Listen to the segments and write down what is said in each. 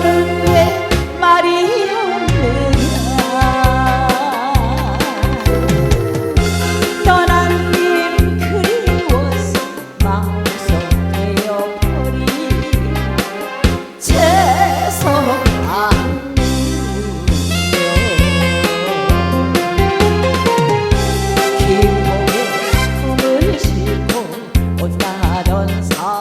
너는 왜 말이 없느냐? 떠난 님 그리워서 망설여 버린 죄송한 기쁨의 꿈을 싣고 온다던 사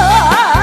啊